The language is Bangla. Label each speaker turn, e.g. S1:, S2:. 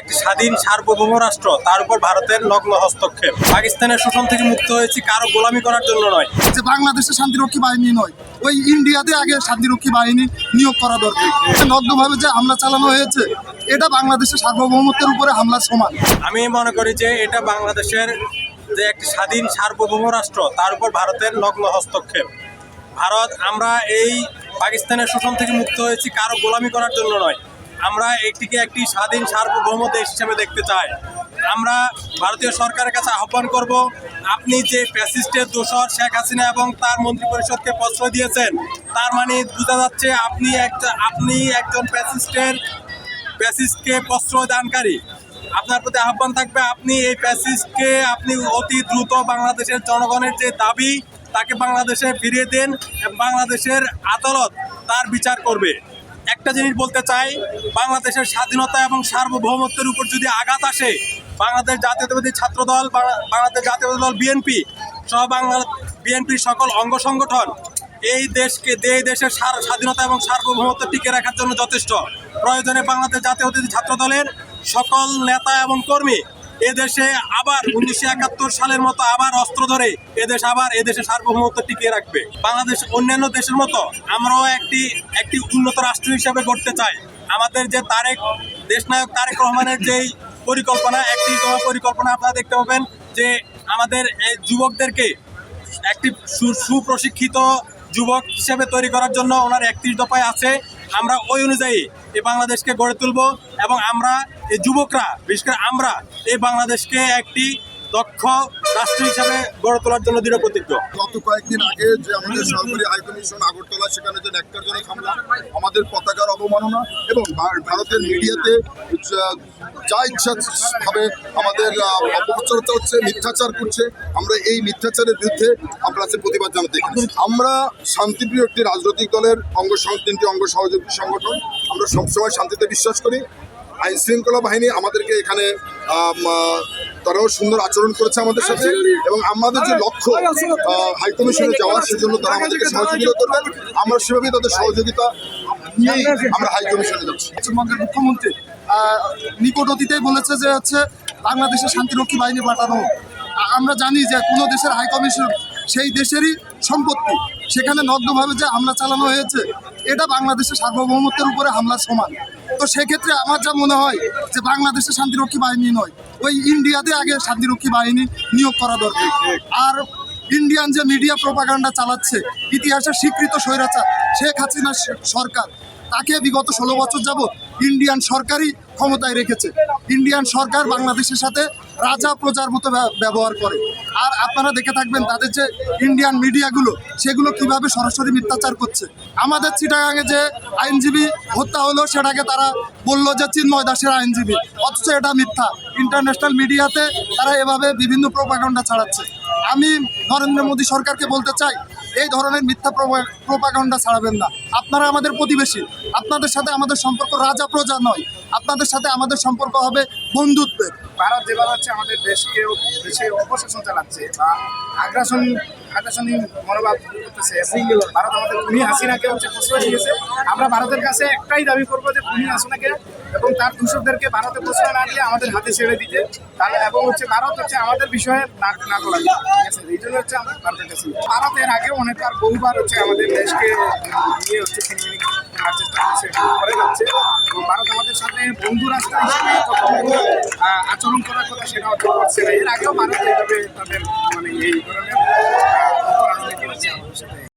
S1: একটি স্বাধীন সার্বভৌম রাষ্ট্র তার উপর ভারতের নগ্ন হস্তক্ষেপ। পাকিস্তানের শোষণ থেকে মুক্ত হয়েছি কারও গোলামি করার জন্য নয়।
S2: যে বাংলাদেশে শান্তিরক্ষী বাহিনী নয় ওই ইন্ডিয়াতে আগে শান্তিরক্ষী বাহিনী নিয়োগ করা দরকার। নগ্নভাবে যে হামলা চালানো হয়েছে এটা বাংলাদেশের সার্বভৌমত্বের উপরে হামলা সমান।
S1: আমি মনে করি যে এটা বাংলাদেশের যে একটি স্বাধীন সার্বভৌম রাষ্ট্র তার উপর ভারতের নগ্ন হস্তক্ষেপ। ভারত আমরা এই পাকিস্তানের শোষণ থেকে মুক্ত হয়েছি কারও গোলামি করার জন্য নয়। আমরা একটিকে একটি স্বাধীন সার্বভৌম দেশ হিসেবে দেখতে চাই। আমরা ভারতীয় সরকারের কাছে আহ্বান করব, আপনি যে প্যাসিস্টের দোষর শেখ হাসিনা এবং তার মন্ত্রিপরিষদকে প্রশ্রয় দিয়েছেন, তার মানে বোঝা যাচ্ছে আপনি একটা, আপনি একজন প্যাসিস্টের প্যাসিস্টকে প্রশ্রয় দানকারী। আপনার প্রতি আহ্বান থাকবে, আপনি এই প্যাসিস্টকে আপনি অতি দ্রুত বাংলাদেশের জনগণের যে দাবি, তাকে বাংলাদেশে ফিরিয়ে দেন বাংলাদেশের আদালত তার বিচার করবে। একটা জিনিস বলতে চাই, বাংলাদেশের স্বাধীনতা এবং সার্বভৌমত্বের উপর যদি আঘাত আসে, বাংলাদেশ জাতীয়তাবাদী ছাত্রদল বাংলা- বাংলাদেশ জাতীয়তাবাদী দল বিএনপি সহ বাংলা বিএনপির সকল অঙ্গ সংগঠন, এই দেশকে, এই দেশের সার- স্বাধীনতা এবং সার্বভৌমত্ব টিকে রাখার জন্য যথেষ্ট। প্রয়োজনে বাংলাদেশ জাতীয়তাবাদী ছাত্র দলের সকল নেতা এবং কর্মী এদেশে আবার উনিশশো একাত্তর সালের মতো আবার অস্ত্র ধরে এদেশ আবার এদেশে সার্বভৌমত্ব টিকিয়ে রাখবে। বাংলাদেশ অন্যান্য দেশের মতো আমরাও একটি একটি উন্নত রাষ্ট্র হিসাবে গড়তে চাই। আমাদের যে তারেক, দেশনায়ক তারেক রহমানের যেই পরিকল্পনা, একটি পরিকল্পনা আপনারা দেখতে পাবেন যে আমাদের যুবকদেরকে একটি সুপ্রশিক্ষিত যুবক হিসেবে তৈরি করার জন্য ওনার একত্রিশ দফায় আছে। আমরা ওই অনুযায়ী এই বাংলাদেশকে গড়ে তুলব এবং আমরা এই যুবকরা, বিশেষ করে আমরা, এই বাংলাদেশকে একটি দক্ষ রাষ্ট্র হিসাবে গড়ে তোলার জন্য দৃঢ় প্রতিজ্ঞ।
S3: গত কয়েকদিন আগে যে আমাদের সহকারী হাইকমিশন আগরতলা, সেখানে যে ন্যাক্কারজনক হামলা আমাদের পতাকার অবমাননা এবং ভারতের মিডিয়াতে যা- ইচ্ছা ভাবে আমাদের অপপ্রচারতা হচ্ছে মিথ্যাচার করছে, আমরা এই মিথ্যাচারের বিরুদ্ধে আমরা আজকে প্রতিবাদ জানাতে। আমরা শান্তিপ্রিয় একটি রাজনৈতিক দলের অঙ্গ তিনটি অঙ্গ সহযোগী সংগঠন। আমরা সবসময় শান্তিতে বিশ্বাস করি। আইন শৃঙ্খলা বাহিনী আমাদেরকে এখানে তারাও সুন্দর আচরণ করেছে আমাদের সাথে। এবং আমাদের যে লক্ষ্য হাই কমিশনে যাওয়ার সেজন্য তারা আমাদেরকে সহযোগিতা করবেন। আমরা সেভাবেই তাদের সহযোগিতা নিয়েই আমরা হাই কমিশনে যাচ্ছি।
S2: পশ্চিমবঙ্গের মুখ্যমন্ত্রী নিকট অতীতেই বলেছে যে হচ্ছে, বাংলাদেশে শান্তিরক্ষী বাহিনী পাঠানো আমরা জানি যে কোনো দেশের হাই কমিশন সেই দেশেরই সম্পত্তি। সেখানে নগ্নভাবে যে হামলা চালানো হয়েছে, এটা বাংলাদেশের সার্বভৌমত্বের উপরে হামলার সমান। তো সেক্ষেত্রে আমার যা মনে হয় যে বাংলাদেশে শান্তিরক্ষী বাহিনী নয়, ওই ইন্ডিয়াতে আগে শান্তিরক্ষী বাহিনী নিয়োগ করা দরকার। আর ইন্ডিয়ান যে মিডিয়া প্রোপাগান্ডা চালাচ্ছে, ইতিহাসের স্বীকৃত স্বৈরাচার শেখ হাসিনা সরকার, তাকে বিগত ষোলো বছর যাবৎ ইন্ডিয়ান সরকারই ক্ষমতায় রেখেছে। ইন্ডিয়ান সরকার বাংলাদেশের সাথে রাজা প্রজার মতো ব্যব- ব্যবহার করে। আর আপনারা দেখে থাকবেন তাদের যে ইন্ডিয়ান মিডিয়াগুলো, সেগুলো কীভাবে সরাসরি মিথ্যাচার করছে। আমাদের চিটাগাঙে যে আইনজীবী হত্যা হলো, সেটাকে তারা বলল যে চিন্ময় দাসের আইনজীবী। অথচ এটা মিথ্যা। ইন্টারন্যাশনাল মিডিয়াতে তারা এভাবে বিভিন্ন প্রোপাগান্ডা ছাড়াচ্ছে। আমি নরেন্দ্র মোদী সরকারকে বলতে চাই, এই ধরনের মিথ্যা প্রোপাগান্ডা ছাড়াবেন না। আপনারা আমাদের প্রতিবেশী। আপনাদের সাথে আমাদের সম্পর্ক রাজা প্রজা নয়। আপনাদের সাথে আমাদের সম্পর্ক হবে বন্ধুত্বের।
S4: ভারত যেভাবে হচ্ছে আমাদের দেশকে দেশে অপশাসন চালাচ্ছে বা আগ্রাসন আগ্রাসনী মনোভাব করতেছে ভারত আমাদের খুনি হাসিনাকে হচ্ছে প্রশ্রয় দিয়েছে। আমরা ভারতের কাছে একটাই দাবি করব যে খুনি হাসিনাকে এবং তার দূষকদেরকে ভারতে প্রশ্রয় না দিয়ে আমাদের হাতে ছেড়ে দিতে। তাহলে এবং হচ্ছে ভারত হচ্ছে আমাদের বিষয়ে নাক না করা ঠিক আছে? এই জন্য হচ্ছে আমরা ভারতের কাছে ভারত আগেও অনেকবার বহুবার হচ্ছে আমাদের দেশকে নিয়ে হচ্ছে করে যাচ্ছে। তো ভারত আমাদের সাথে বন্ধু রাষ্ট্র হিসেবে আচরণ করার কথা সেটা হচ্ছে করছে না। এর আগেও ভারত এইভাবে তাদের মানে এই ধরনের no se